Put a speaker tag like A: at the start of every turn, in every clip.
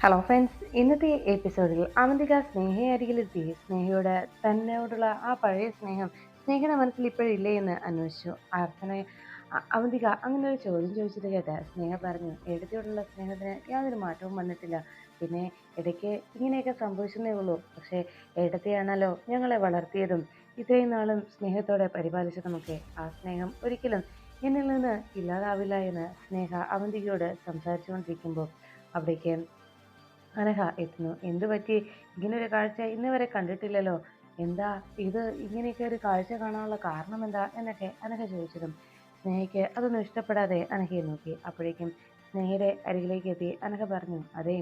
A: Hello friends ഇന്നത്തെ എപ്പിസോഡിൽ അവന്തിക സ്നേഹയെ അരികിലെത്തി സ്നേഹയോട് തന്നോടുള്ള ആ പഴയ സ്നേഹം സ്നേഹയുടെ മനസ്സിൽ ഇപ്പോഴില്ലേ എന്ന് അന്വേഷിച്ചു. അർച്ചന അവന്തിക അങ്ങനെ ഒരു ചോദ്യം ചോദിച്ചത് കേട്ട് സ്നേഹ പറഞ്ഞു എടുത്തിയോടുള്ള സ്നേഹത്തിന് യാതൊരു മാറ്റവും വന്നിട്ടില്ല. പിന്നെ ഇടയ്ക്ക് ഇങ്ങനെയൊക്കെ സംഭവിച്ചതേ ഉള്ളൂ. പക്ഷേ എടത്തെയാണല്ലോ ഞങ്ങളെ വളർത്തിയതും. ഇത്രയും നാളും സ്നേഹത്തോടെ പരിപാലിച്ചതുമൊക്കെ ആ സ്നേഹം ഒരിക്കലും എന്നിൽ നിന്ന് ഇല്ലാതാവില്ല എന്ന് സ്നേഹ അവന്തികയോട് സംസാരിച്ചുകൊണ്ടിരിക്കുമ്പോൾ അവിടേക്ക് അനഘ എത്തുന്നു? എന്തു പറ്റി? ഇങ്ങനെ ഒരു കാഴ്ച ഇന്ന് വരെ കണ്ടിട്ടില്ലല്ലോ. എന്താ ഇത് ഇങ്ങനെയൊക്കെ ഒരു കാഴ്ച കാണാനുള്ള കാരണം എന്താ? എന്നൊക്കെ അനഹ ചോദിച്ചതും. സ്നേഹയ്ക്ക് അതൊന്നും ഇഷ്ടപ്പെടാതെ അനഹയെ നോക്കി. അപ്പോഴേക്കും സ്നേഹയുടെ അരികിലേക്ക് എത്തി. അനഹ പറഞ്ഞു അതേ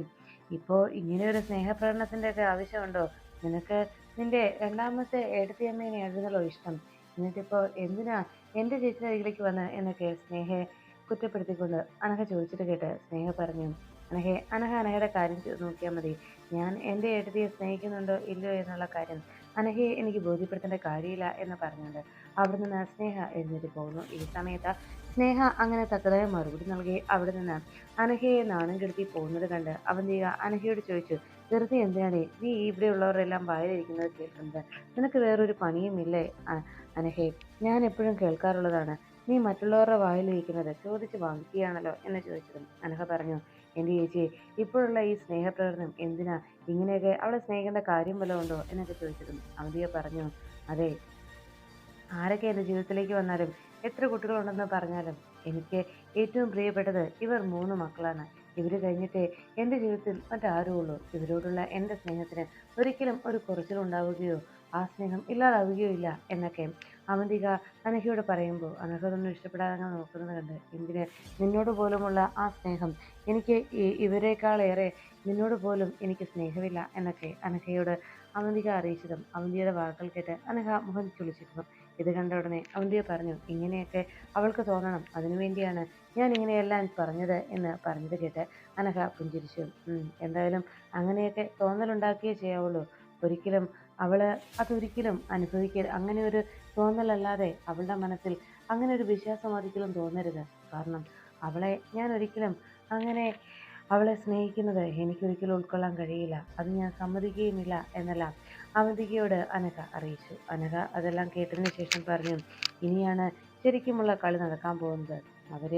A: ഇപ്പോൾ ഇങ്ങനെ ഒരു സ്നേഹപ്രകടനത്തിന്റെ ഒക്കെ ആവശ്യമുണ്ടോ? നിനക്ക് നിന്റെ രണ്ടാമത്തെ ഏടത്തിയമ്മേനെ ആയിരുന്നല്ലോ ഇഷ്ടം? എന്നിട്ടിപ്പോൾ എന്തിനാ എന്റെ ചേച്ചിയുടെ അരികിലേക്ക് വന്ന് എന്നൊക്കെ സ്നേഹയെ കുറ്റപ്പെടുത്തിക്കൊണ്ട് അനഹ ചോദിച്ചിട്ട് കേട്ട് സ്നേഹ പറഞ്ഞു അനഘെ അനഘ അനഘയുടെ കാര്യം നോക്കിയാൽ മതി. ഞാൻ എന്റെ ഏട്ടത്തിയെ സ്നേഹിക്കുന്നുണ്ടോ ഇല്ലയോ എന്നുള്ള കാര്യം അനഘയെ എനിക്ക് ബോധ്യപ്പെടുത്തേണ്ട കാര്യമില്ല എന്ന് പറഞ്ഞുകൊണ്ട് അവിടെ നിന്ന് സ്നേഹ എഴുന്നേറ്റ് പോകുന്നു. ഈ സമയത്ത് സ്നേഹ അങ്ങനെ തക്കതായ മറുപടി നൽകി അവിടെ നിന്ന് അനഘയെ നാണം കെടുത്തി പോകുന്നത് കണ്ട് അവന്തിക അനഹയോട് ചോദിച്ചു വെറുതെ എന്തിനാണ് നീ ഇവിടെയുള്ളവരെല്ലാം വായിലിരിക്കുന്നത് കേൾക്കുന്നത് നിനക്ക് വേറൊരു പണിയുമില്ലേ? അ- അനഘെ ഞാൻ എപ്പോഴും കേൾക്കാറുള്ളതാണ്. നീ മറ്റുള്ളവരുടെ വായിലിരിക്കുന്നത് ചോദിച്ച് വാങ്ങിക്കുകയാണല്ലോ? എന്ന് ചോദിച്ചതും അനഹ പറഞ്ഞു എന്റെ ചേച്ചി? ഇപ്പോഴുള്ള ഈ സ്നേഹപ്രകടനം എന്തിനാ? ഇങ്ങനെയൊക്കെ അവളെ സ്നേഹിക്കേണ്ട കാര്യം വല്ലതും ഉണ്ടോ? എന്നൊക്കെ ചോദിച്ചിരുന്നു. അവധിയെ പറഞ്ഞു അതെ ആരൊക്കെ എന്റെ ജീവിതത്തിലേക്ക് വന്നാലും എത്ര കുട്ടികളുണ്ടെന്ന് പറഞ്ഞാലും എനിക്ക് ഏറ്റവും പ്രിയപ്പെട്ടത് ഇവർ മൂന്ന് മക്കളാണ്. ഇവർ കഴിഞ്ഞിട്ടേ എന്റെ ജീവിതത്തിൽ മറ്റാരും ഉള്ളൂ ഇവരോടുള്ള എന്റെ സ്നേഹത്തിന് ഒരിക്കലും ഒരു കുറച്ചിലുണ്ടാവുകയോ ആ സ്നേഹം ഇല്ലാതാവുകയോ ഇല്ല എന്നൊക്കെ അവന്തിക അനഘയോട് പറയുമ്പോൾ അനഘ അതൊന്നും ഇഷ്ടപ്പെടാതെ നോക്കുന്നത് കണ്ട് എന്തിന് നിന്നോട് പോലുമുള്ള ആ സ്നേഹം എനിക്ക് ഇവരെക്കാളേറെ നിന്നോട് പോലും എനിക്ക് സ്നേഹമില്ല എന്നൊക്കെ അനഘയോട് അവന്തിക അറിയിച്ചതും അവന്തിയുടെ വാക്കുകൾ കേട്ട് അനഘ മുഖം ചുളിച്ചിരുന്നു. ഇത് കണ്ട ഉടനെ അവന്തിക പറഞ്ഞു ഇങ്ങനെയൊക്കെ അവൾക്ക് തോന്നണം. അതിനുവേണ്ടിയാണ് ഞാൻ ഇങ്ങനെയെല്ലാം പറഞ്ഞത് എന്ന് പറഞ്ഞത് കേട്ട് അനഘ പുഞ്ചിരിച്ചു. എന്തായാലും അങ്ങനെയൊക്കെ തോന്നലുണ്ടാക്കിയേ ചെയ്യാവുള്ളൂ. ഒരിക്കലും അവൾ അതൊരിക്കലും അനുഭവിക്ക അങ്ങനെ ഒരു തോന്നലല്ലാതെ അവളുടെ മനസ്സിൽ അങ്ങനെ ഒരു വിശ്വാസം ഒരിക്കലും തോന്നരുത്. കാരണം അവളെ ഞാൻ ഒരിക്കലും അങ്ങനെ അവളെ സ്നേഹിക്കുന്നത് എനിക്കൊരിക്കലും ഉൾക്കൊള്ളാൻ കഴിയില്ല. അത് ഞാൻ സമ്മതിക്കുകയുമില്ല എന്നെല്ലാം അവന്തികയോട് അനഘ അറിയിച്ചു. അനഘ അതെല്ലാം കേട്ടതിന് ശേഷം പറഞ്ഞു ഇനിയാണ് ശരിക്കുമുള്ള കളി നടക്കാൻ പോകുന്നത്. അവർ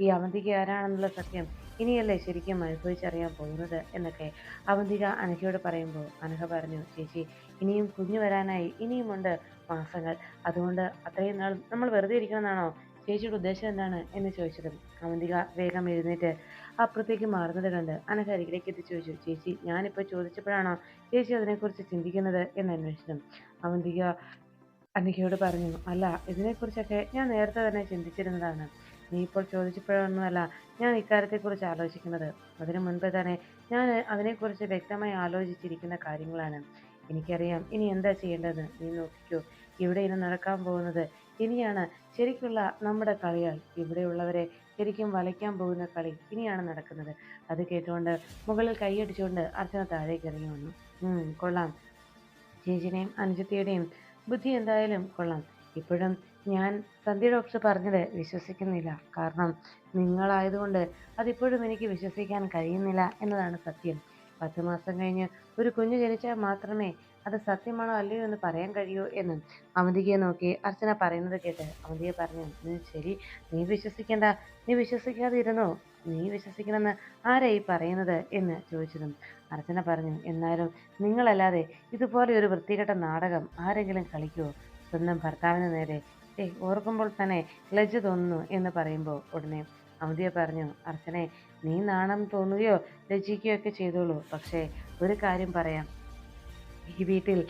A: ഈ അവന്തിക ആരാണെന്നുള്ള സത്യം ഇനിയല്ലേ ശരിക്കും അനുഭവിച്ചറിയാൻ പോകുന്നത് എന്നൊക്കെ അവന്തിക അനഘയോട് പറയുമ്പോൾ അനഘ പറഞ്ഞു ചേച്ചി ഇനിയും കുഞ്ഞു വരാനായി ഇനിയുമുണ്ട് മാസങ്ങൾ. അതുകൊണ്ട് അത്രയും നാൾ നമ്മൾ വെറുതെ ഇരിക്കണമെന്നാണോ? ചേച്ചിയുടെ ഉദ്ദേശം എന്താണ്? എന്ന് ചോദിച്ചതും അവന്തിക വേഗം എഴുന്നേറ്റ് അപ്പുറത്തേക്ക് മാറുന്നത് കണ്ട് അനഘ അരികിലേക്ക് എത്തി ചോദിച്ചു ചേച്ചി ഞാനിപ്പോൾ ചോദിച്ചപ്പോഴാണോ ചേച്ചി അതിനെക്കുറിച്ച് ചിന്തിക്കുന്നത്? എന്ന് അന്വേഷിച്ചു അവന്തിക അനഘയോട് പറഞ്ഞു അല്ല ഇതിനെക്കുറിച്ചൊക്കെ ഞാൻ നേരത്തെ തന്നെ ചിന്തിച്ചിരുന്നതാണ്. നീ ഇപ്പോൾ ചോദിച്ചപ്പോഴൊന്നുമല്ല. ഞാൻ ഇക്കാര്യത്തെക്കുറിച്ച് ആലോചിക്കുന്നത്. അതിനു മുൻപ് തന്നെ ഞാൻ അതിനെക്കുറിച്ച് വ്യക്തമായി ആലോചിച്ചിരിക്കുന്ന കാര്യങ്ങളാണ്. എനിക്കറിയാം. ഇനി എന്താ ചെയ്യേണ്ടത്? നീ നോക്കിക്കോ. ഇവിടെ ഇനി നടക്കാൻ പോകുന്നത് ഇനിയാണ് ശരിക്കുള്ള നമ്മുടെ കളികൾ ഇവിടെയുള്ളവരെ ശരിക്കും വലയ്ക്കാൻ പോകുന്ന കളി ഇനിയാണ് നടക്കുന്നത്. അത് കേട്ടുകൊണ്ട് മുകളിൽ കൈയടിച്ചുകൊണ്ട് അർച്ചന താഴേക്ക് ഇറങ്ങി വന്നു. കൊള്ളാം. ചേച്ചിനെയും അനുജത്തിയുടെയും ബുദ്ധി എന്തായാലും കൊള്ളാം. ഇപ്പോഴും ഞാൻ സന്ധ്യ ഡോക്ടർ പറഞ്ഞത് വിശ്വസിക്കുന്നില്ല. കാരണം നിങ്ങളായതുകൊണ്ട് അതിപ്പോഴും എനിക്ക് വിശ്വസിക്കാൻ കഴിയുന്നില്ല എന്നതാണ് സത്യം. പത്ത് മാസം കഴിഞ്ഞ് ഒരു കുഞ്ഞ് ജനിച്ചാൽ മാത്രമേ അത് സത്യമാണോ അല്ലയോ എന്ന് പറയാൻ കഴിയൂ എന്നും അവന്തികയെ നോക്കി അർച്ചന പറയുന്നത് കേട്ട് അവന്തിക പറഞ്ഞു "ഉം, ശരി. നീ വിശ്വസിക്കേണ്ട. നീ വിശ്വസിക്കാതെ ഇരുന്നോ നീ വിശ്വസിക്കണമെന്ന് ആരാ ഈ പറയുന്നത്? എന്ന് ചോദിച്ചതും അർച്ചന പറഞ്ഞു എന്നാലും നിങ്ങളല്ലാതെ ഇതുപോലെ ഒരു വൃത്തികെട്ട നാടകം ആരെങ്കിലും കളിക്കുമോ സ്വന്തം ഭർത്താവിന് നേരെ ഏയ് ഓർക്കുമ്പോൾ തന്നെ ലജ്ജ തോന്നുന്നു എന്ന് പറയുമ്പോൾ ഉടനെ അവധിയെ പറഞ്ഞു അർച്ചനെ നീ നാണം തോന്നുകയോ ലജ്ജിക്കുകയോ ഒക്കെ ചെയ്തോളൂ. പക്ഷേ ഒരു കാര്യം പറയാം. ഈ വീട്ടിൽ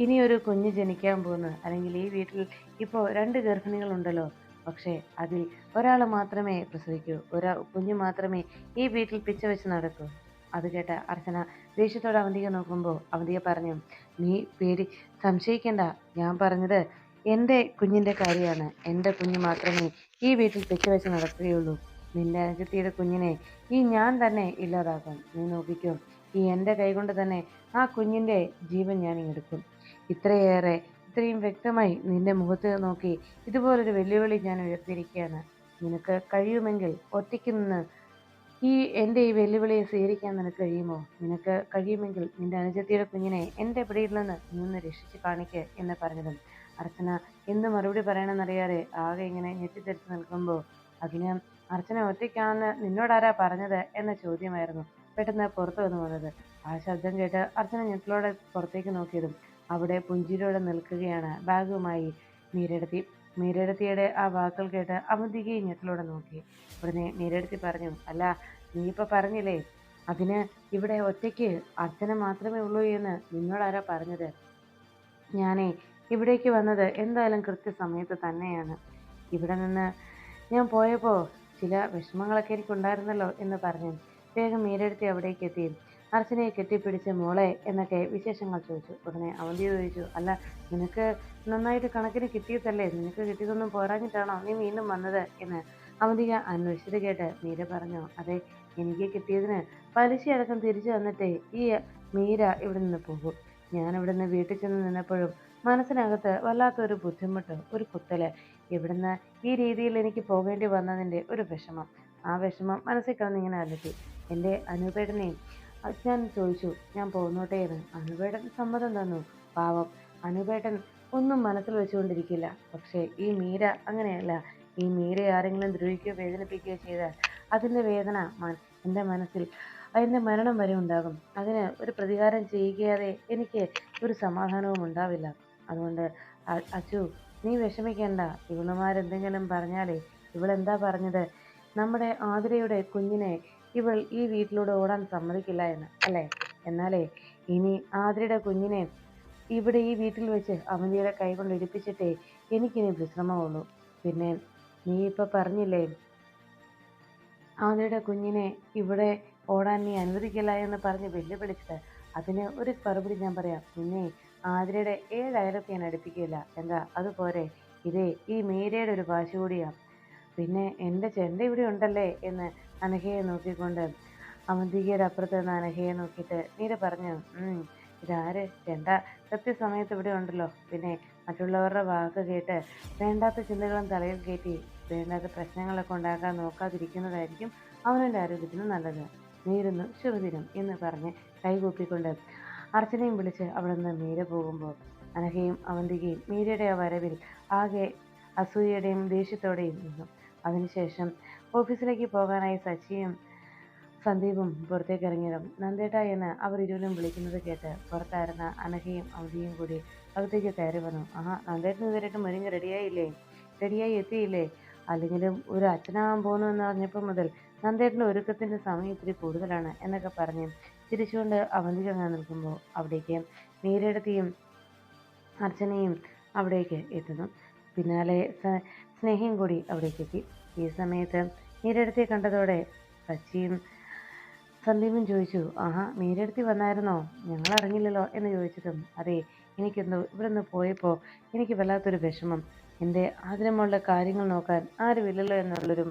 A: ഇനിയൊരു കുഞ്ഞ് ജനിക്കാൻ പോകുന്നു. അല്ലെങ്കിൽ ഈ വീട്ടിൽ ഇപ്പോൾ രണ്ട് ഗർഭിണികളുണ്ടല്ലോ. പക്ഷേ അതിൽ ഒരാൾ മാത്രമേ പ്രസവിക്കൂ. ഒരാ കുഞ്ഞ് മാത്രമേ ഈ വീട്ടിൽ പിച്ച വെച്ച് നടക്കൂ. അത് കേട്ട അർച്ചന ദേഷ്യത്തോടെ അവന്തിക നോക്കുമ്പോൾ അവന്തിക പറഞ്ഞു നീ പേടി സംശയിക്കണ്ട. ഞാൻ പറഞ്ഞത് എന്റെ കുഞ്ഞിന്റെ കാര്യമാണ്. എന്റെ കുഞ്ഞ് മാത്രമേ ഈ വീട്ടിൽ പിച്ച വെച്ച് നടക്കുകയുള്ളൂ. നിന്റെ അനുജത്തിയുടെ കുഞ്ഞിനെ ഈ ഞാൻ തന്നെ ഇല്ലാതാക്കും. നീ നോക്കിക്കോ ഈ എന്റെ കൈകൊണ്ട് തന്നെ ആ കുഞ്ഞിന്റെ ജീവൻ ഞാൻ എടുക്കും. ഇത്രയേറെ ഇത്രയും വ്യക്തമായി നിന്റെ മുഖത്ത് നോക്കി ഇതുപോലൊരു വെല്ലുവിളി ഞാൻ ഉയർത്തിയിരിക്കുകയാണ്. നിനക്ക് കഴിയുമെങ്കിൽ ഒറ്റയ്ക്ക് നിന്ന് ഈ എന്റെ ഈ വെല്ലുവിളിയെ സ്വീകരിക്കാൻ നിനക്ക് കഴിയുമോ? നിനക്ക് കഴിയുമെങ്കിൽ നിന്റെ അനുജത്തിയുടെ കുഞ്ഞിനെ എന്റെ പിടിയിൽ നിന്ന് നീ ഒന്ന് രക്ഷിച്ച് കാണിക്ക് എന്ന് പറഞ്ഞതും അർച്ചന എന്ത് മറുപടി പറയണമെന്ന് അറിയാതെ ആകെ ഇങ്ങനെ ഞെട്ടിത്തെറിച്ച് നിൽക്കുമ്പോൾ അതിന് അർച്ചന ഒറ്റയ്ക്കാണെന്ന് നിന്നോടാരാ പറഞ്ഞത്? എന്ന ചോദ്യമായിരുന്നു പെട്ടെന്ന് പുറത്തു വന്നു വന്നത്. ആ ശബ്ദം കേട്ട് അർച്ചന ഞെട്ടലോടെ പുറത്തേക്ക് നോക്കിയതും അവിടെ പുഞ്ചിരിയോടെ നിൽക്കുകയാണ് ബാഗുമായി മീരെടുത്തി. മീരെടുത്തിയുടെ ആ വാക്കുകൾ കേട്ട് അമിതികയും ഞെട്ടലോടെ നോക്കി. ഉടനെ മീരെടുത്തി പറഞ്ഞു അല്ല നീ ഇപ്പൊ പറഞ്ഞില്ലേ? അതിന് ഇവിടെ ഒറ്റയ്ക്ക് അർച്ചന മാത്രമേ ഉള്ളൂ എന്ന് നിന്നോടാരാ പറഞ്ഞത്? ഞാനേ ഇവിടേക്ക് വന്നത് എന്തായാലും കൃത്യസമയത്ത് തന്നെയാണ്. ഇവിടെ നിന്ന് ഞാൻ പോയപ്പോൾ ചില വിഷമങ്ങളൊക്കെ എനിക്കുണ്ടായിരുന്നല്ലോ എന്ന് പറഞ്ഞു. വേഗം മീരെടുത്തി അവിടേക്ക് എത്തി. അർച്ചനയെ കെട്ടിപ്പിടിച്ച് മോളെ എന്നൊക്കെ വിശേഷങ്ങൾ ചോദിച്ചു. ഉടനെ അവന്തി ചോദിച്ചു അല്ല നിനക്ക് നന്നായിട്ട് കണക്കിന് കിട്ടിയതല്ലേ നിനക്ക് കിട്ടിയതൊന്നും പോരാഞ്ഞിട്ടാണോ നീ വീണ്ടും വന്നത്? എന്ന് അവന്തിക അന്വേഷിച്ചത് കേട്ട് മീര പറഞ്ഞു അതെ എനിക്ക് കിട്ടിയതിന് പലിശയടക്കം തിരിച്ചു തന്നിട്ടേ ഈ മീര ഇവിടെ നിന്ന് പോകും. ഞാൻ ഇവിടെ നിന്ന് വീട്ടിൽ ചെന്ന് നിന്നപ്പോഴും മനസ്സിനകത്ത് വല്ലാത്തൊരു ബുദ്ധിമുട്ട് ഒരു കുത്തൽ. ഇവിടുന്ന് ഈ രീതിയിൽ എനിക്ക് പോകേണ്ടി വന്നതിന്റെ ഒരു വിഷമം. ആ വിഷമം മനസ്സിൽ കിടന്നിങ്ങനെ അലട്ടി. എന്റെ അനുപേടനെയും ഞാൻ ചോദിച്ചു. ഞാൻ പോകുന്നോട്ടേ എന്ന്. അനുപേടൻ സമ്മതം തന്നു. പാവം. അനുപേടൻ ഒന്നും മനസ്സിൽ വെച്ചുകൊണ്ടിരിക്കില്ല. പക്ഷേ ഈ മീര അങ്ങനെയല്ല. ഈ മീര ആരെങ്കിലും ദ്രോഹിക്കുകയോ വേദനിപ്പിക്കുകയോ ചെയ്താൽ അതിന്റെ വേദന എന്റെ മനസ്സിൽ അതിന്റെ മരണം വരെ ഉണ്ടാകും. അതിന് ഒരു പ്രതികാരം ചെയ്യുകയാതെ എനിക്ക് ഒരു സമാധാനവും ഉണ്ടാവില്ല. അതുകൊണ്ട് അച്ചു നീ വിഷമിക്കേണ്ട. ഇവളുമാരെന്തെങ്കിലും പറഞ്ഞാലേ ഇവളെന്താ പറഞ്ഞത്? നമ്മുടെ ആതിരയുടെ കുഞ്ഞിനെ ഇവൾ ഈ വീട്ടിലൂടെ ഓടാൻ സമ്മതിക്കില്ല എന്ന് അല്ലേ? എന്നാലേ ഇനി ആതിരയുടെ കുഞ്ഞിനെ ഇവിടെ ഈ വീട്ടിൽ വെച്ച് അവന്തിയുടെ കൈ കൊണ്ട് ഇടിപ്പിച്ചിട്ടേ എനിക്കിനി വിശ്രമമുള്ളൂ. പിന്നെ നീ ഇപ്പൊ പറഞ്ഞില്ലേ ആതിരയുടെ കുഞ്ഞിനെ ഇവിടെ ഓടാൻ നീ അനുവദിക്കില്ല എന്ന് പറഞ്ഞ് വെല്ലുവിളിച്ചത് അതിന് ഒരു മറുപടി ഞാൻ പറയാം. നിന്നെ ആതിരയുടെ ഏഴ് ഞാൻ അടുപ്പിക്കില്ല എന്താ? അതുപോരെ ഇതേ ഈ മീരയുടെ ഒരു ഭാഷ കൂടിയാ. പിന്നെ എന്റെ ചെണ്ട ഇവിടെ ഉണ്ടല്ലേ എന്ന് അനഘയെ നോക്കിക്കൊണ്ട് അവന്തികയുടെ അപ്പുറത്ത് നിന്ന് അനഘയെ നോക്കിയിട്ട് മീര പറഞ്ഞു "ഉം, ഇതാര്? ചെണ്ട കൃത്യസമയത്ത് ഇവിടെ ഉണ്ടല്ലോ. പിന്നെ മറ്റുള്ളവരുടെ വാക്ക് കേട്ട് വേണ്ടാത്ത ചിന്തകളും തലയിൽ കയറ്റി വേണ്ടാത്ത പ്രശ്നങ്ങളൊക്കെ ഉണ്ടാക്കാൻ നോക്കാതിരിക്കുന്നതായിരിക്കും അവനവന്റെ ആരോഗ്യത്തിന് നല്ലത്. നീരുന്നു ശുഭദിനം എന്ന് പറഞ്ഞ് കൈകൂപ്പിക്കൊണ്ട് അർച്ചനയും വിളിച്ച് അവിടെ നിന്ന് മീര പോകുമ്പോൾ അനഘയും അവന്തികയും മീരയുടെ ആ വരവിൽ ആകെ അസൂയയുടെയും ദേഷ്യത്തോടെയും നിന്നു. അതിനുശേഷം ഓഫീസിലേക്ക് പോകാനായി സച്ചിയും സന്ദീപും പുറത്തേക്ക് ഇറങ്ങിയതും നന്ദേട്ട എന്ന് അവർ ഇരുവരും വിളിക്കുന്നത് കേട്ട് പുറത്തായിരുന്ന അനഘയും അവധിയും കൂടി അകത്തേക്ക് കയറി വന്നു. ആഹാ നന്ദേട്ടൻ ഇതുവരെയായിട്ട് മരുന്ന് റെഡിയായില്ലേ? റെഡിയായി എത്തിയില്ലേ? അല്ലെങ്കിലും ഒരു അച്ഛനാകാൻ പോകുന്നു എന്ന് പറഞ്ഞപ്പോൾ മുതൽ നന്ദേട്ടന്റെ ഒരുക്കത്തിന്റെ സമയം ഇത്തിരി കൂടുതലാണ് എന്നൊക്കെ പറഞ്ഞ് ചിരിച്ചുകൊണ്ട് അവന്തിക അങ്ങനെ നിൽക്കുമ്പോൾ അവിടേക്ക് മീരയെടുത്തിയും അർച്ചനയും അവിടേക്ക് എത്തുന്നു. പിന്നാലെ സ്നേഹയും കൂടി അവിടേക്ക് എത്തി. ഈ സമയത്ത് നീരെടുത്തി കണ്ടതോടെ സച്ചിയും സന്ദീപും ചോദിച്ചു ആഹാ നീരെടുത്തി വന്നായിരുന്നോ? ഞങ്ങൾ അറിഞ്ഞില്ലല്ലോ എന്ന് ചോദിച്ചതും അതെ എനിക്കെന്തോ ഇവിടെ നിന്ന് പോയപ്പോൾ എനിക്ക് വല്ലാത്തൊരു വിഷമം. എന്റെ ആഗ്രഹമുള്ള കാര്യങ്ങൾ നോക്കാൻ ആരുമില്ലല്ലോ എന്നുള്ളൊരു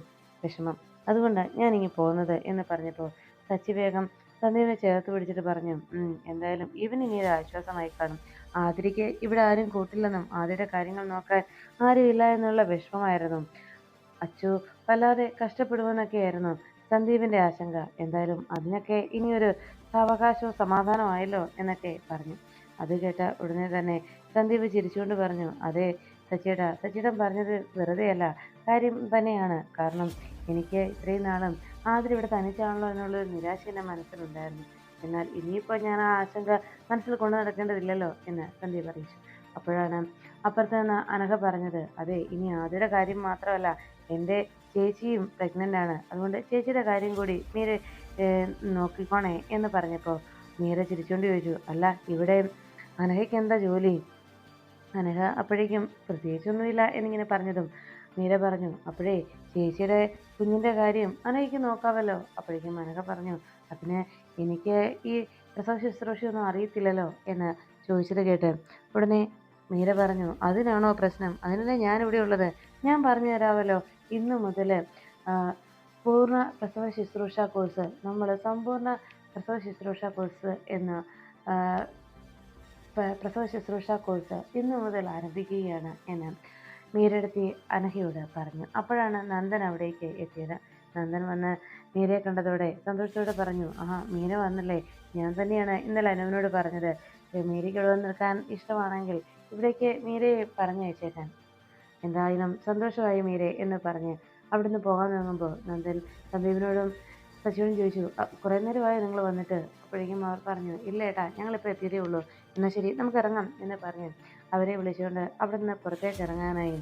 A: വിഷമം. അതുകൊണ്ടാണ് ഞാനിങ്ങി പോകുന്നത് എന്ന് പറഞ്ഞപ്പോൾ സച്ചി വേഗം സന്ദീപിനെ ചേർത്ത് പിടിച്ചിട്ട് പറഞ്ഞു "ഉം, എന്തായാലും ഇവനിനി ഒരു ആശ്വാസമായി കാണും. ആതിരയ്ക്ക് ഇവിടെ ആരും കൂട്ടില്ലെന്നും ആതിരയുടെ കാര്യങ്ങൾ നോക്കാൻ ആരുമില്ല എന്നുള്ള വിഷമമായിരുന്നു. അച്ചു വല്ലാതെ കഷ്ടപ്പെടുമെന്നൊക്കെയായിരുന്നു സന്ദീപിന്റെ ആശങ്ക. എന്തായാലും അതിനൊക്കെ ഇനിയൊരു സാവകാശവും സമാധാനമായല്ലോ എന്നൊക്കെ പറഞ്ഞു. അത് കേട്ട ഉടനെ തന്നെ സന്ദീപ് ചിരിച്ചുകൊണ്ട് പറഞ്ഞു അതെ സച്ചിയേട്ടാ സച്ചിയേട്ടൻ പറഞ്ഞത് വെറുതെയല്ല കാര്യം തന്നെയാണ്. കാരണം എനിക്ക് ഇത്രയും നാളും ആതിര ഇവിടെ തനിച്ചാണല്ലോ എന്നുള്ളൊരു നിരാശ എന്റെ മനസ്സിലുണ്ടായിരുന്നു. എന്നാൽ ഇനിയിപ്പോൾ ഞാൻ ആ ആശങ്ക മനസ്സിൽ കൊണ്ടു നടക്കേണ്ടതില്ലല്ലോ എന്ന് സന്ദീപ് അറിയിച്ചു അപ്പോഴാണ് അപ്പുറത്ത് നിന്ന് അനഘ പറഞ്ഞത് അതെ ഇനി ആദ്യയുടെ കാര്യം മാത്രമല്ല എന്റെ ചേച്ചിയും പ്രഗ്നന്റ് ആണ്. അതുകൊണ്ട് ചേച്ചിയുടെ കാര്യം കൂടി മീര നോക്കിക്കോണേ എന്ന് പറഞ്ഞപ്പോൾ മീര ചിരിച്ചുകൊണ്ട് ചോദിച്ചു അല്ല ഇവിടെ അനഘയ്ക്ക് എന്താ ജോലി? അനഘ അപ്പോഴേക്കും പ്രത്യേകിച്ചൊന്നുമില്ല എന്നിങ്ങനെ പറഞ്ഞതും മീര പറഞ്ഞു അപ്പോഴേ ചേച്ചിയുടെ കുഞ്ഞിന്റെ കാര്യം അനയ്ക്ക് നോക്കാമല്ലോ അപ്പോഴേക്കും മനക പറഞ്ഞു അതിന് എനിക്ക് ഈ പ്രസവ ശുശ്രൂഷയൊന്നും അറിയത്തില്ലല്ലോ എന്ന് ചോദിച്ചത് കേട്ട് ഉടനെ മീര പറഞ്ഞു അതിനാണോ പ്രശ്നം? അതിനല്ലേ ഇവിടെ ഉള്ളത്. ഞാൻ പറഞ്ഞു തരാമല്ലോ ഇന്ന് മുതൽ പൂർണ പ്രസവ ശുശ്രൂഷ കോഴ്സ് നമ്മൾ സമ്പൂർണ പ്രസവ ശുശ്രൂഷ കോഴ്സ് എന്ന് പ്രസവ ശുശ്രൂഷ കോഴ്സ് ഇന്നു മുതൽ ആരംഭിക്കുകയാണ് എന്ന് മീരെടുത്തി അനഘയോട് പറഞ്ഞു. അപ്പോഴാണ് നന്ദൻ അവിടേക്ക് എത്തിയത്. നന്ദൻ വന്ന് മീരയെ കണ്ടതോടെ സന്തോഷത്തോടെ പറഞ്ഞു ആഹാ മീര വന്നല്ലേ? ഞാൻ തന്നെയാണ് ഇന്നലെ അനുവിനോട് പറഞ്ഞത്. മീരയ്ക്ക് ഇവിടെ നിൽക്കാൻ ഇഷ്ടമാണെങ്കിൽ ഇവിടേക്ക് മീരയെ പറഞ്ഞയച്ചേക്കാൻ എന്തായാലും സന്തോഷമായി മീരെ എന്ന് പറഞ്ഞ് അവിടുന്ന് പോകാൻ തുടങ്ങുമ്പോൾ നന്ദൻ സന്ദീപിനോടും സച്ചിയോടും ചോദിച്ചു കുറേ നേരമായി നിങ്ങൾ വന്നിട്ട്? അപ്പോഴേക്കും അവർ പറഞ്ഞു ഇല്ല ഏട്ടാ ഞങ്ങളിപ്പോൾ എത്തിയതേ ഉള്ളൂ. എന്നാൽ ശരി നമുക്ക് ഇറങ്ങാം എന്ന് പറഞ്ഞ് അവരെ വിളിച്ചുകൊണ്ട് അവിടെ നിന്ന് പുറത്തേക്ക് ഇറങ്ങാനായി.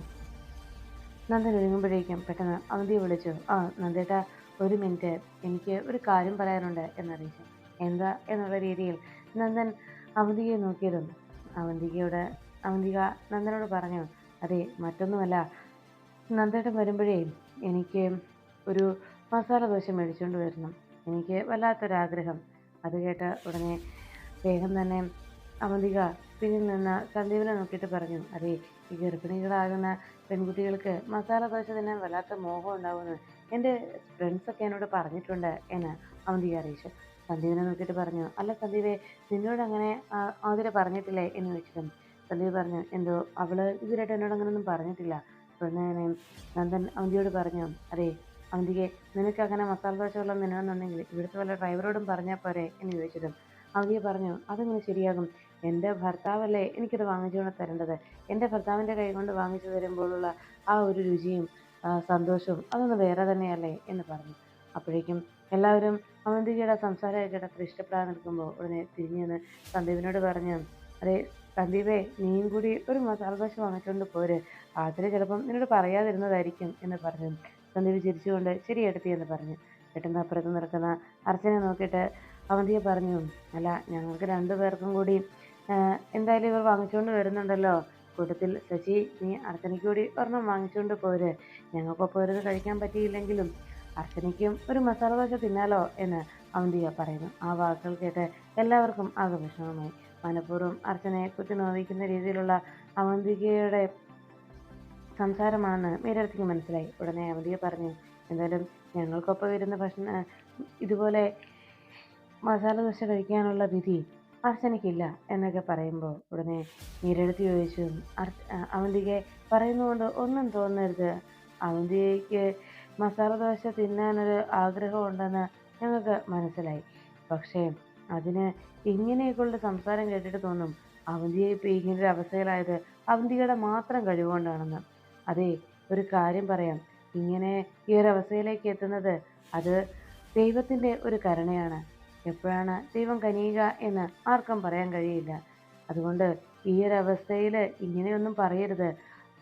A: നന്ദൻ ഒരുങ്ങുമ്പോഴേക്കും പെട്ടെന്ന് അവന്തിയെ വിളിച്ചു. ആ നന്ദേട്ട ഒരു മിനിറ്റ്. എനിക്ക് ഒരു കാര്യം പറയാനുണ്ട് എന്നറിയിച്ചു. എന്താ? എന്നുള്ള രീതിയിൽ നന്ദൻ അവന്തിയെ നോക്കിയതും അവന്തികയോട് അവന്തിക നന്ദനോട് പറഞ്ഞു അതെ മറ്റൊന്നുമല്ല. നന്ദേട്ടൻ വരുമ്പോഴേ എനിക്ക് ഒരു മസാല ദോശ മേടിച്ചുകൊണ്ട് വരണം. എനിക്ക് വല്ലാത്തൊരാഗ്രഹം. അത് കേട്ട് ഉടനെ വേഗം തന്നെ അവന്തിക പിന്നിൽ നിന്ന് സന്ദീപിനെ നോക്കിയിട്ട് പറഞ്ഞു അതെ ഈ ഗർഭിണികളാകുന്ന പെൺകുട്ടികൾക്ക് മസാല ദോശ തിന്നാൻ വല്ലാത്ത മോഹം ഉണ്ടാവുമെന്ന് എന്റെ ഫ്രണ്ട്സൊക്കെ എന്നോട് പറഞ്ഞിട്ടുണ്ട് എന്ന് അവന്തി അറിയിച്ചു സന്ദീപിനെ നോക്കിയിട്ട് പറഞ്ഞു അല്ല സന്ദീപെ നിന്നോട് അങ്ങനെ ആതിരെ പറഞ്ഞിട്ടില്ലേ? എന്ന് ചോദിച്ചിട്ടും സന്ദീപ് പറഞ്ഞു എന്തോ അവൾ ഇതുവരായിട്ട് എന്നോട് അങ്ങനെയൊന്നും പറഞ്ഞിട്ടില്ല. ഉടനെ നന്ദൻ അവന്തിയോട് പറഞ്ഞു അതെ അവന്തിക്ക് നിനക്ക് അങ്ങനെ മസാല ദോശ വെള്ളം നിന്നണമെന്നുണ്ടെങ്കിൽ ഇവിടുത്തെ വല്ല ഡ്രൈവറോടും പറഞ്ഞാൽ പോരെ? എന്ന് ചോദിച്ചതും അവന്തിയെ പറഞ്ഞു അതങ്ങനെ ശരിയാകും? എന്റെ ഭർത്താവല്ലേ എനിക്കത് വാങ്ങിച്ചുകൊണ്ട് തരേണ്ടത്? എന്റെ ഭർത്താവിന്റെ കൈ കൊണ്ട് വാങ്ങിച്ചു തരുമ്പോഴുള്ള ആ ഒരു രുചിയും സന്തോഷവും അതൊന്ന് വേറെ തന്നെയല്ലേ എന്ന് പറഞ്ഞു. അപ്പോഴേക്കും എല്ലാവരും അവന്തികയുടെ സംസാരമൊക്കെ അത്ര ഇഷ്ടപ്പെടാതെ നിൽക്കുമ്പോൾ ഉടനെ തിരിഞ്ഞെന്ന് സന്ദീപിനോട് പറഞ്ഞു അതെ സന്ദീപേ നീയും കൂടി ഒരു മസാല ദോശ വാങ്ങിച്ചുകൊണ്ട് പോര്. ആതിര ചിലപ്പം നിന്നോട് പറയാതിരുന്നതായിരിക്കും എന്ന് പറഞ്ഞു. സന്ദീപ് ചിരിച്ചുകൊണ്ട് ശരി എടുത്തി എന്ന് പറഞ്ഞു. പെട്ടെന്ന് അപ്പുറത്ത് നിൽക്കുന്ന അർച്ചനെ നോക്കിയിട്ട് അവന്തിയെ പറഞ്ഞു അല്ല ഞങ്ങൾക്ക് രണ്ടു പേർക്കും കൂടി എന്തായാലും ഇവർ വാങ്ങിച്ചുകൊണ്ട് വരുന്നുണ്ടല്ലോ. കൂട്ടത്തിൽ ശശി നീ അർച്ചനയ്ക്ക് കൂടി ഒരെണ്ണം വാങ്ങിച്ചുകൊണ്ട് പോര്. ഞങ്ങൾക്കൊപ്പം ഇരുന്ന് കഴിക്കാൻ പറ്റിയില്ലെങ്കിലും അർച്ചനയ്ക്കും ഒരു മസാല ദോശ തിന്നാലോ എന്ന് അവന്തിക പറയുന്നു. ആ വാക്കുകൾ കേട്ട് എല്ലാവർക്കും ആകെ വിഷമമായി മനഃപൂർവം അർച്ചനയെ കുത്തി നോവിക്കുന്ന രീതിയിലുള്ള അവന്തികയുടെ സംസാരമാണെന്ന് മീരടത്തിക്ക് മനസ്സിലായി. ഉടനെ അവന്തിക പറഞ്ഞു എന്തായാലും ഞങ്ങൾക്കൊപ്പം വരുന്ന ഭക്ഷണം ഇതുപോലെ മസാല ദോശ കഴിക്കാനുള്ള വിധി അർച്ചനയ്ക്കില്ല എന്നൊക്കെ പറയുമ്പോൾ ഉടനെ നീരെടുത്ത് ചോദിച്ചു അവന്തികെ പറയുന്നതുകൊണ്ട് ഒന്നും തോന്നരുത്. അവന്തികയ്ക്ക് മസാല ദോശ തിന്നാനൊരു ആഗ്രഹമുണ്ടെന്ന് ഞങ്ങൾക്ക് മനസ്സിലായി. പക്ഷേ അതിന് ഇങ്ങനെയൊക്കെയുള്ള സംസാരം കേട്ടിട്ട് തോന്നും അവന്തിയെ ഇപ്പോൾ ഇങ്ങനൊരു അവസ്ഥയിലായത് അവന്തികയുടെ മാത്രം കഴിവുകൊണ്ടാണെന്ന്. അതെ ഒരു കാര്യം പറയാം. ഇങ്ങനെ ഈ ഒരു അവസ്ഥയിലേക്ക് എത്തുന്നത് അത് ദൈവത്തിന്റെ ഒരു കരുണയാണ്. എപ്പോഴാണ് ദൈവം കനിയുക എന്ന് ആർക്കും പറയാൻ കഴിയില്ല. അതുകൊണ്ട് ഈ ഒരു അവസ്ഥയിൽ ഇങ്ങനെയൊന്നും പറയരുത്.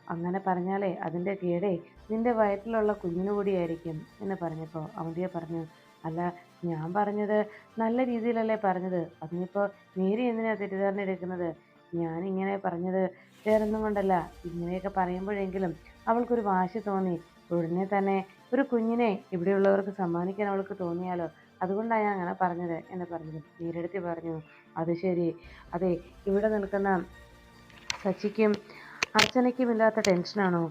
A: അങ്ങനെ പറഞ്ഞാലേ അതിന്റെ കേടേ നിന്റെ വയറ്റിലുള്ള കുഞ്ഞിനു കൂടിയായിരിക്കും എന്ന് പറഞ്ഞപ്പോൾ അവന്തിയെ പറഞ്ഞു അല്ല ഞാൻ പറഞ്ഞത് നല്ല രീതിയിലല്ലേ പറഞ്ഞത്. അതിനിപ്പോൾ നേരെ എന്തിനാ തെറ്റിദ്ധാരണ എടുക്കുന്നത്? ഞാനിങ്ങനെ പറഞ്ഞത് വേറൊന്നും കൊണ്ടല്ല. ഇങ്ങനെയൊക്കെ പറയുമ്പോഴെങ്കിലും അവൾക്കൊരു വാശി തോന്നി. ഉടനെ തന്നെ ഒരു കുഞ്ഞിനെ ഇവിടെയുള്ളവർക്ക് സമ്മാനിക്കാൻ അവൾക്ക് തോന്നിയാലോ? അതുകൊണ്ടാണ് ഞാൻ അങ്ങനെ പറഞ്ഞത്. എന്ന് പറഞ്ഞത്. നീരെടുത്തി പറഞ്ഞു. അത് ശരി. അതെ ഇവിടെ നിൽക്കുന്ന സച്ചിക്കും അർച്ചനയ്ക്കും ഇല്ലാത്ത ടെൻഷനാണോ?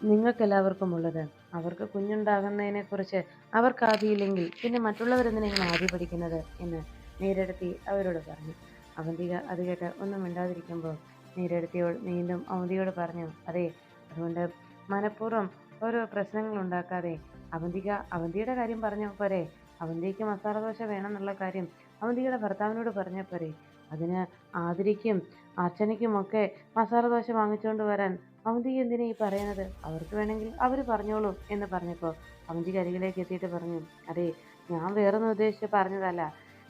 A: നിങ്ങൾക്കെല്ലാവർക്കും ഉള്ളത്. അവർക്ക് കുഞ്ഞുണ്ടാകുന്നതിനെക്കുറിച്ച് അവർക്ക് ആദിയില്ലെങ്കിൽ പിന്നെ മറ്റുള്ളവരെന്തിനെങ്കിലും ആദ്യ പഠിക്കുന്നത് എന്ന് നീരെടുത്തി അവരോട് പറഞ്ഞു. അവന്തിക അത് കേട്ട് ഒന്നും മിണ്ടാതിരിക്കുമ്പോൾ നീരെടുത്തിയോട് വീണ്ടും അവന്തിയോട് പറഞ്ഞു അതെ അതുകൊണ്ട് മനഃപൂർവം ഓരോ പ്രശ്നങ്ങൾ ഉണ്ടാക്കാതെ അവന്തിക അവന്തിയുടെ കാര്യം പറഞ്ഞ പോരെ. അവന്തിക്ക് മസാല ദോശ വേണമെന്നുള്ള കാര്യം അവന്തിയുടെ ഭർത്താവിനോട് പറഞ്ഞപ്പോരേ പോരെ. അതിന് ആതിരിക്കും അർച്ചനയ്ക്കുമൊക്കെ മസാല ദോശ വാങ്ങിച്ചുകൊണ്ട് വരാൻ അവന്തിക എന്തിനാ ഈ പറയുന്നത്? അവർക്ക് വേണമെങ്കിൽ അവർ പറഞ്ഞോളൂ എന്ന് പറഞ്ഞപ്പോൾ അവന്തിക അരികിലേക്ക് എത്തിയിട്ട് പറഞ്ഞു അതെ ഞാൻ വേറൊന്നും ഉദ്ദേശിച്ച് പറഞ്ഞതല്ല.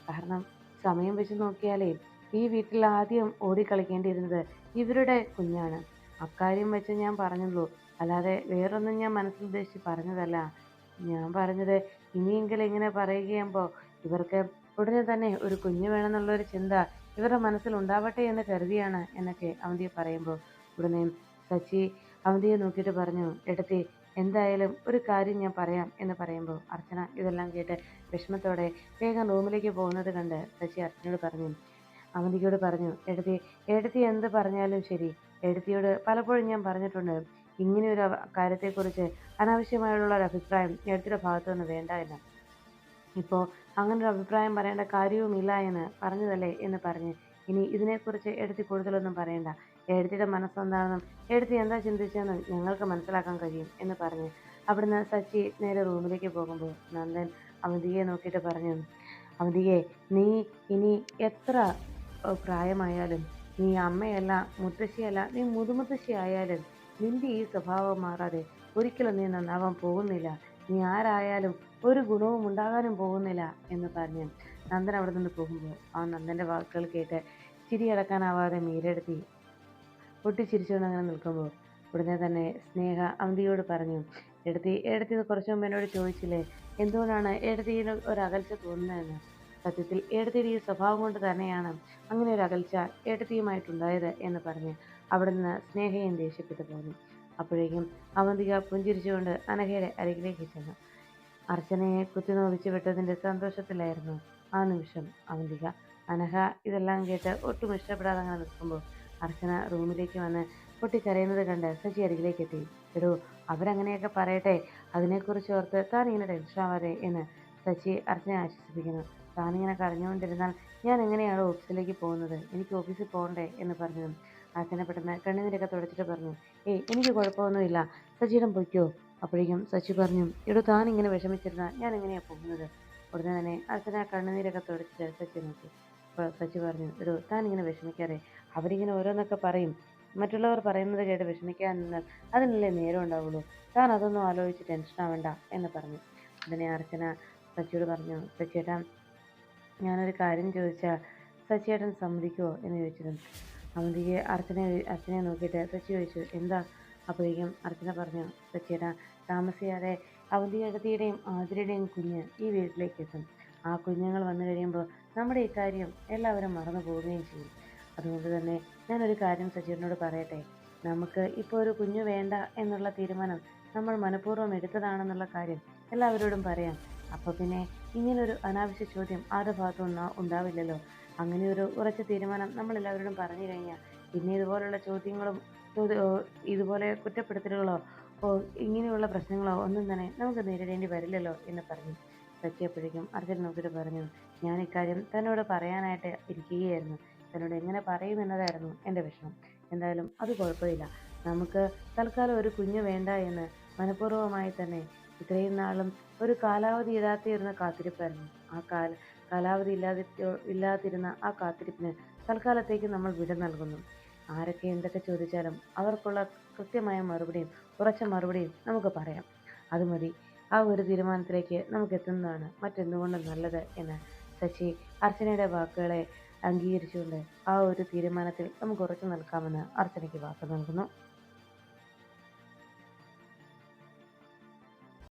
A: കാരണം സമയം വെച്ച് നോക്കിയാലേ ഈ വീട്ടിൽ ആദ്യം ഓടിക്കളിക്കേണ്ടിയിരുന്നത് ഇവരുടെ കുഞ്ഞാണ്. അക്കാര്യം വെച്ച് ഞാൻ പറഞ്ഞുള്ളൂ. അല്ലാതെ വേറൊന്നും ഞാൻ മനസ്സിൽ ഉദ്ദേശിച്ച് പറഞ്ഞതല്ല. ഞാൻ പറഞ്ഞത് ഇനിയെങ്കിലും ഇങ്ങനെ പറയുകയാകുമ്പോൾ ഇവർക്ക് ഉടനെ തന്നെ ഒരു കുഞ്ഞ് വേണമെന്നുള്ളൊരു ചിന്ത ഇവരുടെ മനസ്സിൽ ഉണ്ടാവട്ടെ എന്ന് കരുതിയാണ് എന്നൊക്കെ അവന്തിയെ പറയുമ്പോൾ ഉടനെ സച്ചി അവന്തിയെ നോക്കിയിട്ട് പറഞ്ഞു എടുത്തി എന്തായാലും ഒരു കാര്യം ഞാൻ പറയാം എന്ന് പറയുമ്പോൾ അർച്ചന ഇതെല്ലാം കേട്ട് വിഷമത്തോടെ വേഗം റൂമിലേക്ക് പോകുന്നത് കണ്ട് സച്ചി അർച്ചനയോട് പറഞ്ഞു അവന്തിയോട് പറഞ്ഞു എടുത്തി എടുത്തി എന്ത് പറഞ്ഞാലും ശരി. എടുത്തിയോട് പലപ്പോഴും ഞാൻ പറഞ്ഞിട്ടുണ്ട്. ഇങ്ങനെയൊരു കാര്യത്തെക്കുറിച്ച് അനാവശ്യമായുള്ള ഒരു അഭിപ്രായം എഴുത്തിന്റെ ഭാഗത്തു നിന്ന് വേണ്ട എന്ന്. ഇപ്പോൾ അങ്ങനൊരു അഭിപ്രായം പറയേണ്ട കാര്യവുമില്ല എന്ന് പറഞ്ഞതല്ലേ എന്ന് പറഞ്ഞ് ഇനി ഇതിനെക്കുറിച്ച് എഴുത്തി കൂടുതലൊന്നും പറയണ്ട. എഴുത്തിയുടെ മനസ്സെന്താണെന്നും എഴുത്തി എന്താ ചിന്തിച്ചതെന്നും ഞങ്ങൾക്ക് മനസ്സിലാക്കാൻ കഴിയും എന്ന് പറഞ്ഞ് അവിടുന്ന് സച്ചി നേരെ റൂമിലേക്ക് പോകുമ്പോൾ നന്ദൻ അവന്തിയെ നോക്കിയിട്ട് പറഞ്ഞു അവന്തിയെ നീ ഇനി എത്ര പ്രായമായാലും നീ അമ്മയല്ല മുത്തശ്ശിയല്ല നീ മുതുമുത്തശ്ശി ആയാലും നിന്റെ ഈ സ്വഭാവം മാറാതെ ഒരിക്കലും നീ നന്നാവാൻ പോകുന്നില്ല. നീ ആരായാലും ഒരു ഗുണവും ഉണ്ടാകാനും പോകുന്നില്ല എന്ന് പറഞ്ഞ് നന്ദൻ അവിടെ നിന്ന് പോകുമ്പോൾ ആ നന്ദന്റെ വാക്കുകൾ കേട്ട് ചിരിയടക്കാനാവാതെ മീരെടുത്തി പൊട്ടിച്ചിരിച്ചുകൊണ്ട് അങ്ങനെ നിൽക്കുമ്പോൾ ഉടനെ തന്നെ സ്നേഹ അവന്തിയോട് പറഞ്ഞു എടുത്തി എടുത്തി കുറച്ച് മുമ്പ് എന്നോട് ചോദിച്ചില്ലേ? എന്തുകൊണ്ടാണ് എടുത്തിന് ഒരു അകൽച്ച തോന്നുന്നതെന്ന്? സത്യത്തിൽ എടുത്തിയുടെ ഈ സ്വഭാവം കൊണ്ട് തന്നെയാണ് അങ്ങനെ ഒരു അകൽച്ച എടുത്തിയുമായിട്ടുണ്ടായത് എന്ന് പറഞ്ഞ് അവിടെ നിന്ന് സ്നേഹയും ദേഷ്യപ്പെട്ടു പോന്നു. അപ്പോഴേക്കും അവന്തിക പുഞ്ചിരിച്ചുകൊണ്ട് അനഘയുടെ അരികിലേക്ക് ചെന്നു. അർച്ചനയെ കുത്തിനോവിച്ച് വിട്ടതിന്റെ സന്തോഷത്തിലായിരുന്നു ആ നിമിഷം അവന്തിക. അനഘ ഇതെല്ലാം കേട്ട് ഒട്ടും ഇഷ്ടപ്പെടാതെ അങ്ങനെ നിൽക്കുമ്പോൾ അർച്ചന റൂമിലേക്ക് വന്ന് പൊട്ടിക്കരയുന്നത് കണ്ട് സജി അരികിലേക്ക് എത്തി. എടോ അവരങ്ങനെയൊക്കെ പറയട്ടെ. അതിനെക്കുറിച്ച് ഓർത്ത് താൻ ഇങ്ങനെ ടെൻഷൻ ആവാതെ എന്ന് സച്ചി അർച്ചനെ ആശ്വസിപ്പിക്കുന്നു. താനിങ്ങനെ കരഞ്ഞുകൊണ്ടിരുന്നാൽ ഞാൻ എങ്ങനെയാണ് ഓഫീസിലേക്ക് പോകുന്നത്? എനിക്ക് ഓഫീസിൽ പോകണ്ടേ? എന്ന് പറഞ്ഞു അർച്ചന പെട്ടെന്ന് കണ്ണുനീരൊക്കെ തുടച്ചിട്ട് പറഞ്ഞു ഏയ് എനിക്ക് കുഴപ്പമൊന്നുമില്ല. സച്ചിയിടം പൊയ്ക്കോ. അപ്പോഴേക്കും സച്ചി പറഞ്ഞു എടോ താൻ ഇങ്ങനെ വിഷമിച്ചിരുന്നാൽ ഞാൻ എങ്ങനെയാണ് പോകുന്നത്? ഉടനെ തന്നെ അർച്ചന കണ്ണുനീരൊക്കെ തുടച്ചിട്ട് സച്ചി നോക്കി. അപ്പോൾ സച്ചി പറഞ്ഞു എടോ താൻ ഇങ്ങനെ വിഷമിക്കാതെ അവരിങ്ങനെ ഓരോന്നൊക്കെ പറയും. മറ്റുള്ളവർ പറയുന്നത് കേട്ട് വിഷമിക്കാൻ നിന്നാൽ അതിനല്ലേ നേരം ഉണ്ടാവുള്ളൂ. താൻ അതൊന്നും ആലോചിച്ച് ടെൻഷൻ ആവണ്ട എന്ന് പറഞ്ഞു. അതിനെ അർച്ചന സച്ചിയോട് പറഞ്ഞു സച്ചിയേട്ടാ ഞാനൊരു കാര്യം ചോദിച്ചാൽ സച്ചിയേട്ടൻ സമ്മതിക്കുമോ എന്ന് ചോദിച്ചതും അവന്തിക്ക് അർച്ചനയെ അർച്ചനയെ നോക്കിയിട്ട് സച്ചി ചോദിച്ചു എന്താ? അപ്പോഴേക്കും അർച്ചന പറഞ്ഞു സച്ചിയേട്ടാ താമസിയാതെ അവന്തിയടത്തിയുടെയും ആതിരയുടെയും കുഞ്ഞ് ഈ വീട്ടിലേക്ക് എത്തും ആ കുഞ്ഞുങ്ങൾ വന്നു കഴിയുമ്പോൾ നമ്മുടെ ഇക്കാര്യം എല്ലാവരും മറന്നു പോവുകയും ചെയ്യും. അതുകൊണ്ട് തന്നെ ഞാനൊരു കാര്യം സച്ചിനോട് പറയട്ടെ. നമുക്ക് ഇപ്പോൾ ഒരു കുഞ്ഞു വേണ്ട എന്നുള്ള തീരുമാനം നമ്മൾ മനഃപൂർവം എടുത്തതാണെന്നുള്ള കാര്യം എല്ലാവരോടും പറയാം. അപ്പോൾ പിന്നെ ഇങ്ങനൊരു അനാവശ്യ ചോദ്യം ആരുടെ ഭാഗത്തു ഉണ്ടാ- ഉണ്ടാവില്ലല്ലോ. അങ്ങനെ ഒരു ഉറച്ച തീരുമാനം നമ്മൾ എല്ലാവരോടും പറഞ്ഞു കഴിഞ്ഞാൽ പിന്നെ ഇതുപോലുള്ള ചോദ്യങ്ങളും ഇതുപോലെ കുറ്റപ്പെടുത്തലുകളോ ഓ ഇങ്ങനെയുള്ള പ്രശ്നങ്ങളോ ഒന്നും തന്നെ നമുക്ക് നേരിടേണ്ടി വരില്ലല്ലോ എന്ന് പറഞ്ഞു. പറ്റിയപ്പോഴേക്കും അർജുൻ നോക്കിയിട്ട് പറഞ്ഞു ഞാൻ ഇക്കാര്യം തന്നോട് പറയാനായിട്ട് ഇരിക്കുകയായിരുന്നു. തന്നോട് എങ്ങനെ പറയും എന്നതായിരുന്നു എന്റെ വിഷമം. എന്തായാലും അത് കുഴപ്പമില്ല. നമുക്ക് തൽക്കാലം ഒരു കുഞ്ഞ് വേണ്ട എന്ന് മനഃപൂർവമായി തന്നെ ഇത്രയും നാളും ഒരു കാലാവധി ഇടാത്തിരുന്ന കാത്തിരിപ്പായിരുന്നു. ആ കാല കാലാവധി ഇല്ലാതി ഇല്ലാതിരുന്ന ആ കാത്തിരിപ്പിന് തൽക്കാലത്തേക്ക് നമ്മൾ വിട നൽകുന്നു. ആരൊക്കെ എന്തൊക്കെ ചോദിച്ചാലും അവർക്കുള്ള കൃത്യമായ മറുപടിയും ഉറച്ച മറുപടിയും നമുക്ക് പറയാം. അത് മതി ആ ഒരു തീരുമാനത്തിലേക്ക് നമുക്ക് എത്തുന്നതാണ് മറ്റെന്തുകൊണ്ടും നല്ലത് എന്ന് ശശി അർച്ചനയുടെ വാക്കുകളെ അംഗീകരിച്ചുകൊണ്ട് ആ ഒരു തീരുമാനത്തിൽ നമുക്ക് ഉറച്ചു നിൽക്കാമെന്ന് അർച്ചനയ്ക്ക് വാക്ക് നൽകുന്നു.